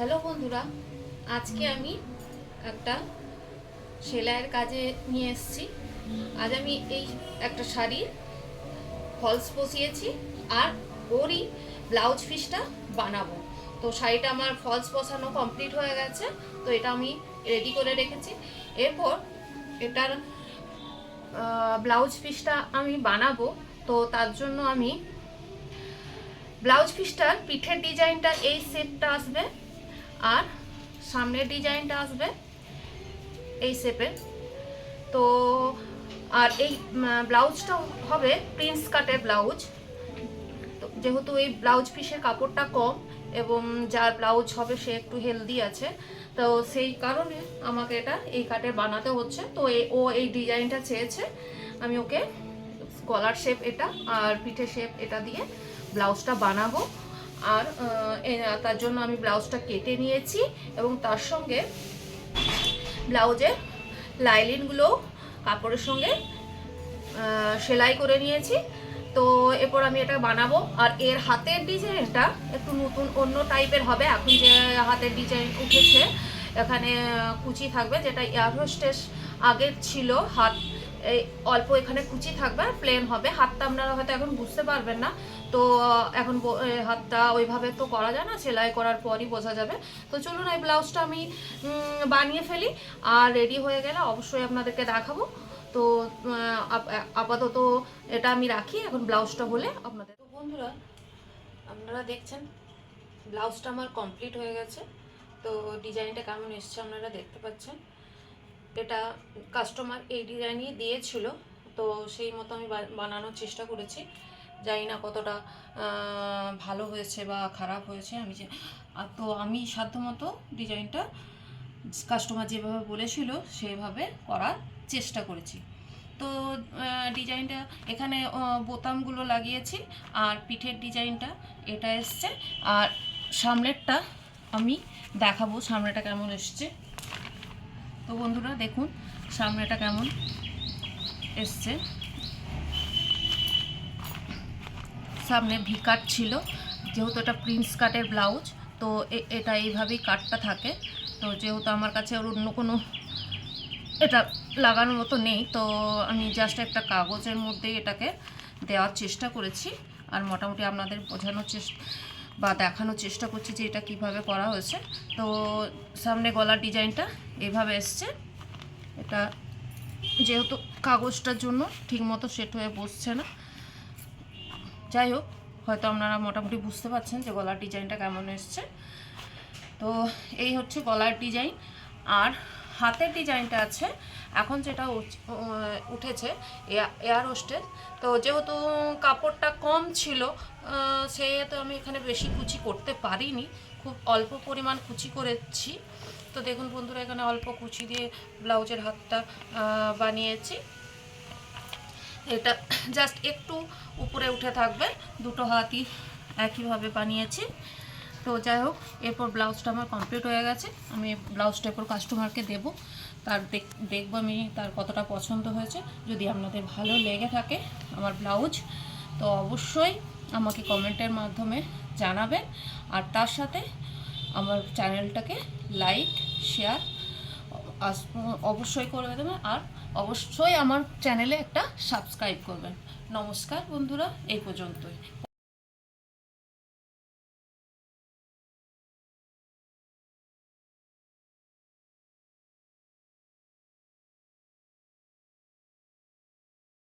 Hello বন্ধুরা, আজকে আমি একটা সেলাইয়ের কাজে নিয়ে এসেছি। আজ আমি এই একটা শাড়ির ফলস বসিয়েছি আর ওরই ব্লাউজ পিসটা বানাবো। তো শাড়িটা আমার ফলস বসানো কমপ্লিট হয়ে গেছে, তো এটা আমি রেডি করে রেখেছি। এরপর এটার ব্লাউজ পিসটা আমি বানাবো। তো তার জন্য আমি ব্লাউজ পিসটার পিঠের ডিজাইনটা এই সেটটা আসবে। আর সামনের ডিজাইনটা আসবে এই শেপের তো আর এই ব্লাউজটা হবে প্রিন্স কাটের ব্লাউজ। যেহেতু এই ব্লাউজ পিসের কাপড়টা কম এবং যার ব্লাউজ হবে সে একটু হেলদি আছে, তো সেই কারণে আমাকে এটা এই কাটের বানাতে হচ্ছে। তো ও এই ডিজাইনটা চেয়েছে আমি ওকে কলার শেপ এটা আর পিঠে শেপ এটা দিয়ে ব্লাউজটা বানাবো। আর তার জন্য আমি ব্লাউজটা কেটে নিয়েছি এবং তার সঙ্গে ব্লাউজের লাইলিনগুলো কাপড়ের সঙ্গে সেলাই করে নিয়েছি। তো এরপর আমি এটা বানাবো। আর এর হাতের ডিজাইনটা একটু নতুন, অন্য টাইপের হবে। এখন যে হাতের ডিজাইন উঠেছে, এখানে কুচি থাকবে, যেটা এয়ার হোস্টেস আগের ছিল হাত এই অল্প এখানে কুচি থাকবে, আর প্লেন হবে। হাতটা আপনারা হয়তো এখন বুঝতে পারবেন না। তো এখন হাতটা ওইভাবে তো করা যায় না, সেলাই করার পরই বোঝা যাবে। তো চলুন, এই ব্লাউজটা আমি বানিয়ে ফেলি। আর রেডি হয়ে গেলে অবশ্যই আপনাদেরকে দেখাবো। তো আপাতত এটা আমি রাখি। এখন ব্লাউজটা হলে আপনাদের তো বন্ধুরা, আপনারা দেখছেন, ব্লাউজটা আমার কমপ্লিট হয়ে গেছে। তো, ডিজাইনটা কেমন এসছে আপনারা দেখতে পাচ্ছেন। এটা কাস্টমার এই ডিজাইনই দিয়েছিল, তো সেই মতো আমি বানানোর চেষ্টা করেছি। জানি না কতটা ভালো হয়েছে বা খারাপ হয়েছে, আমি যে তো আমি সাধ্যমতো ডিজাইনটা কাস্টমার যেভাবে বলেছিল, সেভাবে করার চেষ্টা করেছি। তো ডিজাইনটা এখানে বোতামগুলো লাগিয়েছি, আর পিঠের ডিজাইনটা এটা এসছে, আর সামনেরটা আমি দেখাবো, সামনেটা কেমন এসছে। তো বন্ধুরা দেখুন, সামনেটা কেমন এসছে। সামনে ভি কাট ছিল, যেহেতু এটা প্রিন্স কাটের ব্লাউজ, তো এটা এইভাবেই কাটটা থাকে। তো যেহেতু আমার কাছে আর অন্য কোনো এটা লাগানোর মতো নেই, তো আমি জাস্ট একটা কাগজের মধ্যেই এটাকে দেওয়ার চেষ্টা করেছি, আর মোটামুটি আপনাদের বোঝানোর চেষ্টা বা দেখানোর চেষ্টা করছি যে এটা কীভাবে করা হয়েছে। তো সামনে গলার ডিজাইনটা এভাবে এসছে। এটা যেহেতু কাগজটার জন্য ঠিকমতো সেট হয়ে বসছে না। যাই হোক, হয়তো আপনারা মোটামুটি বুঝতে পারছেন যে গলার ডিজাইনটা কেমন এসছে। তো এই হচ্ছে গলার ডিজাইন। আর হাতের ডিজাইনটা আছে। এখন যেটা উঠেছে এয়ার হোস্টেল। তো যেহেতু কাপড়টা কম ছিল সেহেতু আমি এখানে বেশি কুচি করতে পারিনি। খুব অল্প পরিমাণ কুচি করেছি। তো দেখুন বন্ধুরা, এখানে অল্প কুচি দিয়ে ব্লাউজের হাতটা বানিয়েছি। এটা জাস্ট একটু উপরে উঠে থাকবে। দুটো হাতই একইভাবে বানিয়েছি। তো যাই হোক, এরপর ব্লাউজটা আমার কমপ্লিট হয়ে গেছে। আমি ব্লাউজটা এরপর কাস্টমারকে দেব। তার দেখ- দেখব আমি তার কতটা পছন্দ হয়েছে। যদি আপনাদের ভালো লেগে থাকে আমার ব্লাউজ, তো অবশ্যই আমাকে কমেন্টের মাধ্যমে জানাবেন। আর তার সাথে আমার চ্যানেলটাকে লাইক, শেয়ার অবশ্যই করে দেবেন। আর অবশ্যই আমার চ্যানেলে একটা সাবস্ক্রাইব করবেন। নমস্কার বন্ধুরা, এই পর্যন্তই।